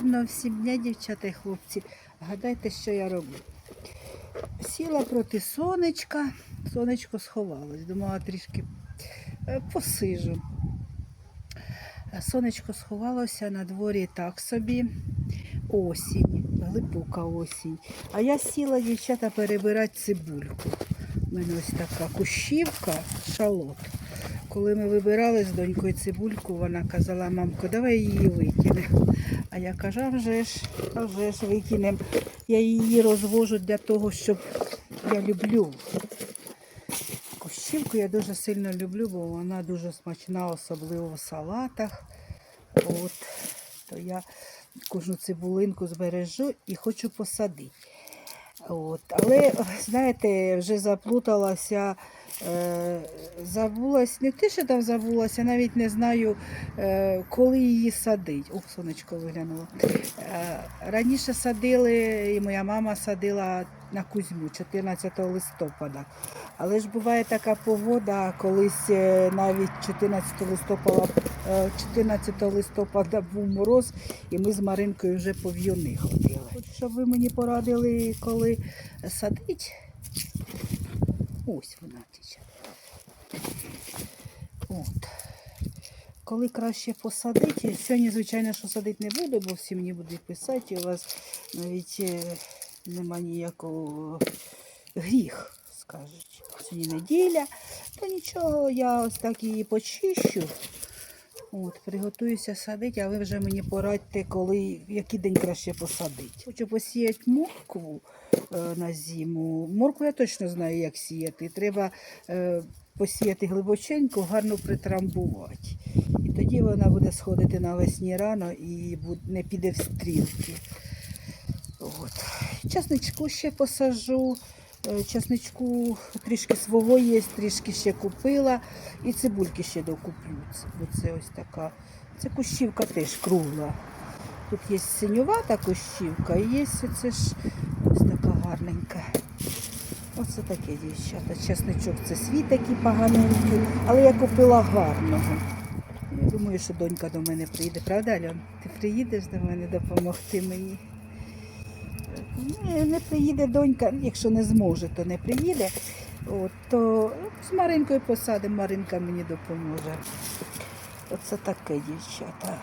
Гарного всім дня, дівчата і хлопці. Гадайте, що я роблю. Сіла проти сонечка, сонечко сховалось. Думала трішки е, посижу. Сонечко сховалося на дворі так собі. Осінь, глибока осінь. А я сіла, дівчата, перебирати цибульку. У мене ось така кущівка, шалот. Коли ми вибирали з донькою цибульку, вона казала, мамко, давай її викинемо. А я кажу, а вже ж, а вже ж викинемо. Я її розвожу для того, щоб я люблю. Кущівку я дуже сильно люблю, бо вона дуже смачна, особливо в салатах. От, то я кожну цибулинку збережу і хочу посадити. От. Але, знаєте, вже заплуталася, забулась, не те, що там забулася, навіть не знаю, е, коли її садить. Ох, сонечко виглянуло. Е, раніше садили, і моя мама садила на Кузьму 14 листопада. Але ж буває така погода, колись е, навіть 14 листопада, е, 14 листопада був мороз, і ми з Маринкою вже по в'юни ходили. Щоб ви мені порадили, коли садить. Ось вона тіче. От. Коли краще посадити, сьогодні, звичайно, що садити не буду, бо всі мені будуть писати, і у вас навіть е, нема ніякого гріх, скажуть. Сьогодні неділя, то нічого, я ось так її почищу. От, приготуюся садити, а ви вже мені порадьте, коли, який день краще посадити. Хочу посіяти моркву на зиму. Моркву я точно знаю, як сіяти. Треба е, посіяти глибоченько, гарно притрамбувати. І тоді вона буде сходити навесні рано і не піде в стрілки. От. Часничку ще посажу. Е, Часничку трішки свого є, трішки ще купила. І цибульки ще докуплю. Це- Бо це ось така. Це кущівка теж кругла. Тут є синювата кущівка і є оце ж ось така гарненька. Оце таке дівчата. Часничок це свій такий поганенький, але я купила гарного. Я думаю, що донька до мене приїде. Правда, Альон? Ти приїдеш до мене допомогти мені? Ні, не приїде донька, якщо не зможе, то не приїде. От, то з Маринкою посадимо, Маринка мені допоможе. Оце таке, дівчата.